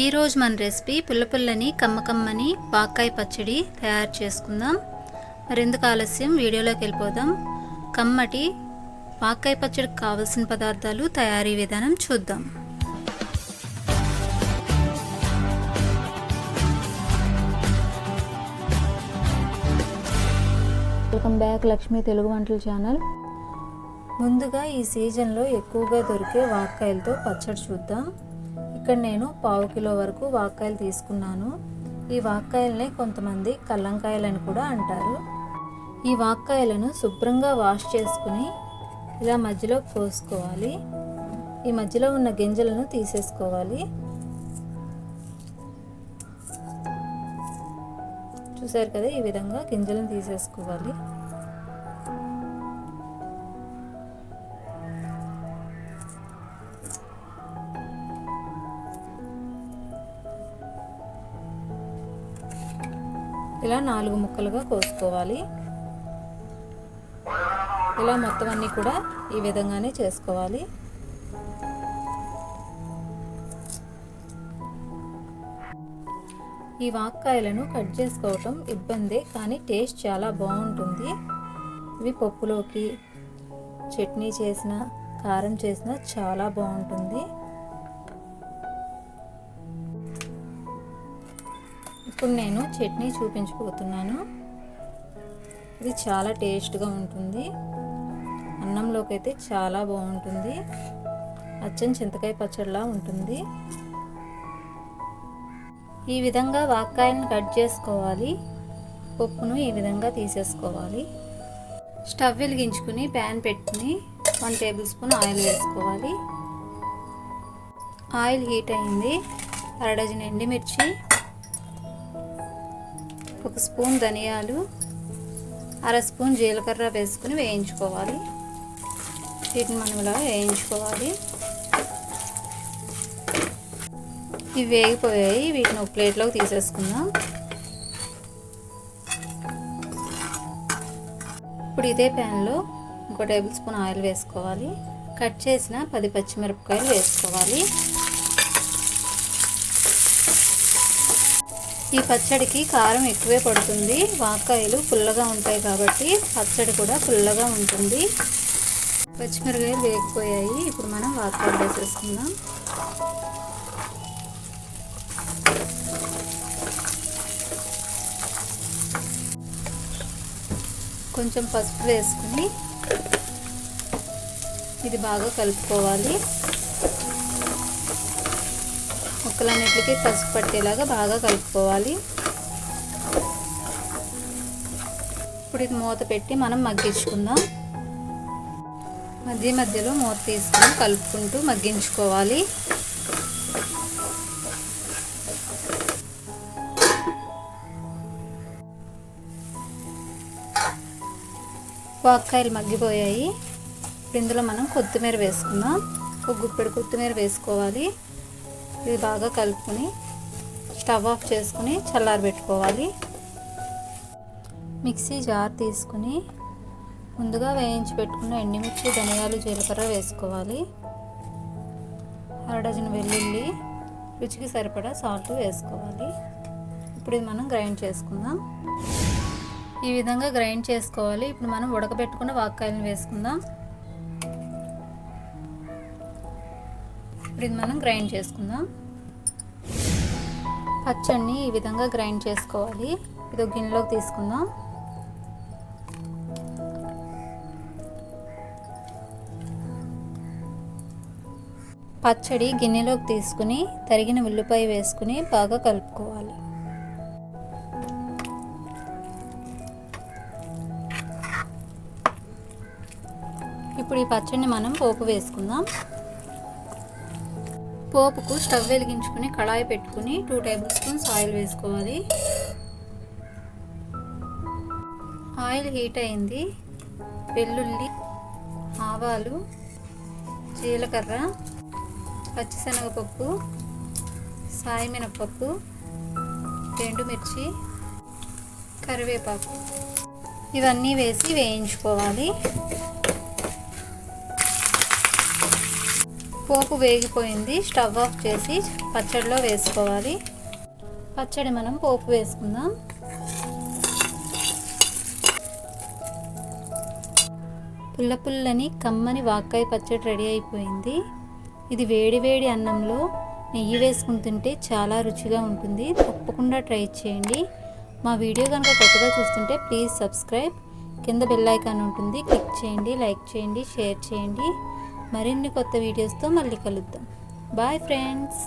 ఈరోజు మన రెసిపీ పుల్ల పుల్లని కమ్మ కమ్మని వాక్కాయ పచ్చడి తయారు చేసుకుందాం. మరెందుకు ఆలస్యం? వీడియోలోకి వెళ్ళిపోదాం. కమ్మటి వాక్కాయ పచ్చడికి కావలసిన పదార్థాలు తయారీ విధానం చూద్దాం. వెల్కమ్ బ్యాక్ లక్ష్మీ తెలుగు వంటల ఛానల్. ముందుగా ఈ సీజన్లో ఎక్కువగా దొరికే వాక్కాయలతో పచ్చడి చూద్దాం. ఇక్కడ నేను పావు కిలో వరకు వాక్కాయలు తీసుకున్నాను. ఈ వాక్కాయలనే కొంతమంది కల్లంకాయలు అని కూడా అంటారు. ఈ వాక్కాయలను శుభ్రంగా వాష్ చేసుకుని ఇలా మధ్యలో కోసుకోవాలి ఈ మధ్యలో ఉన్న గింజలను తీసేసుకోవాలి. చూసారు కదా ఈ విధంగా గింజలను తీసేసుకోవాలి. ఇలా నాలుగు ముక్కలుగా కోసుకోవాలి. ఇలా మొత్తం అన్నీ కూడా ఈ విధంగానే చేసుకోవాలి. ఈ వాక్కాయలను కట్ చేసుకోవటం ఇబ్బందే కానీ టేస్ట్ చాలా బాగుంటుంది. ఇవి పప్పులోకి చట్నీ చేసిన కారం చేసిన చాలా బాగుంటుంది. ఇప్పుడు నేను చట్నీ చూపించబోతున్నాను. ఇది చాలా టేస్ట్గా ఉంటుంది. అన్నంలోకి అయితే చాలా బాగుంటుంది. అచ్చం చింతకాయ పచ్చడిలా ఉంటుంది. ఈ విధంగా వాక్కాయలను కట్ చేసుకోవాలి. పప్పును ఈ విధంగా తీసేసుకోవాలి. స్టవ్ వెలిగించుకుని ప్యాన్ పెట్టుకుని వన్ టేబుల్ స్పూన్ ఆయిల్ వేసుకోవాలి. ఆయిల్ హీట్ అయింది. అర డజన్ ఎండిమిర్చి ఒక స్పూన్ ధనియాలు అర స్పూన్ జీలకర్ర వేసుకుని వేయించుకోవాలి. వీటిని మనం ఇలా వేయించుకోవాలి. ఇవి వేగిపోయాయి. వీటిని ఒక ప్లేట్లోకి తీసేసుకుందాం. ఇప్పుడు ఇదే ప్యాన్లో ఇంకో టేబుల్ స్పూన్ ఆయిల్ వేసుకోవాలి. కట్ చేసిన పది పచ్చిమిరపకాయలు వేసుకోవాలి. ఈ పచ్చడికి కారం ఎక్కువే పడుతుంది. వాకాయలు పుల్లగా ఉంటాయి కాబట్టి పచ్చడి కూడా పుల్లగా ఉంటుంది. పచ్చిమిరకాయలు వేగిపోయాయి. ఇప్పుడు మనం వాకాయలు వేసేసుకుందాం. కొంచెం పసుపు వేసుకుని ఇది బాగా కలుపుకోవాలి. ముక్కలన్నిటికీ పసుపు పట్టేలాగా బాగా కలుపుకోవాలి. ఇప్పుడు ఇది మూత పెట్టి మనం మగ్గించుకుందాం. మధ్య మధ్యలో మూత తీసుకుని కలుపుకుంటూ మగ్గించుకోవాలి. వాక్కాయలు మగ్గిపోయాయి. ఇప్పుడు ఇందులో మనం కొత్తిమీర వేసుకుందాం. ఒక గుప్పెడు కొత్తిమీర వేసుకోవాలి. ఇది బాగా కలుపుకొని స్టవ్ ఆఫ్ చేసుకుని చల్లారబెట్టుకోవాలి మిక్సీ జార్ తీసుకుని ముందుగా వేయించి పెట్టుకున్న ఎండుమిర్చి ధనియాలు జీలకర్ర వేసుకోవాలి. అర డజన్ వెల్లుల్లి రుచికి సరిపడా సాల్ట్ వేసుకోవాలి. ఇప్పుడు ఇది మనం గ్రైండ్ చేసుకుందాం. ఈ విధంగా గ్రైండ్ చేసుకోవాలి. ఇప్పుడు మనం ఉడకబెట్టుకున్న వాక్కాయలను వేసుకుందాం. ఇప్పుడు ఇది మనం గ్రైండ్ చేసుకుందాం. పచ్చడిని ఈ విధంగా గ్రైండ్ చేసుకోవాలి. ఇది ఒక గిన్నెలోకి తీసుకుందాం. పచ్చడి గిన్నెలోకి తీసుకుని తరిగిన ఉల్లిపాయ వేసుకుని బాగా కలుపుకోవాలి. ఇప్పుడు ఈ పచ్చడిని మనం పోపు వేసుకుందాం. పోపుకు స్టవ్ వెలిగించుకుని కళాయి పెట్టుకుని టూ టేబుల్ స్పూన్స్ ఆయిల్ వేసుకోవాలి. ఆయిల్ హీట్ అయింది. వెల్లుల్లి ఆవాలు జీలకర్ర పచ్చిశనగపప్పు సాయి మినపప్పు ఎండుమిర్చి కరివేపాకు. ఇవన్నీ వేసి వేయించుకోవాలి. పోపు వేగిపోయింది స్టవ్ ఆఫ్ చేసి పచ్చడిలో వేసుకోవాలి. పచ్చడి మనం పోపు వేసుకుందాం. పుల్ల పుల్లని కమ్మని వాక్కాయ పచ్చడి రెడీ అయిపోయింది. ఇది వేడి వేడి అన్నంలో నెయ్యి వేసుకుని తింటే చాలా రుచిగా ఉంటుంది. తప్పకుండా ట్రై చేయండి. మా వీడియో కనుక కొత్తగా చూస్తుంటే ప్లీజ్ సబ్స్క్రైబ్. కింద బెల్ ఐకాన్ ఉంటుంది. క్లిక్ చేయండి లైక్ చేయండి షేర్ చేయండి. మరిన్ని కొత్త వీడియోస్తో మళ్ళీ కలుద్దాం. Bye friends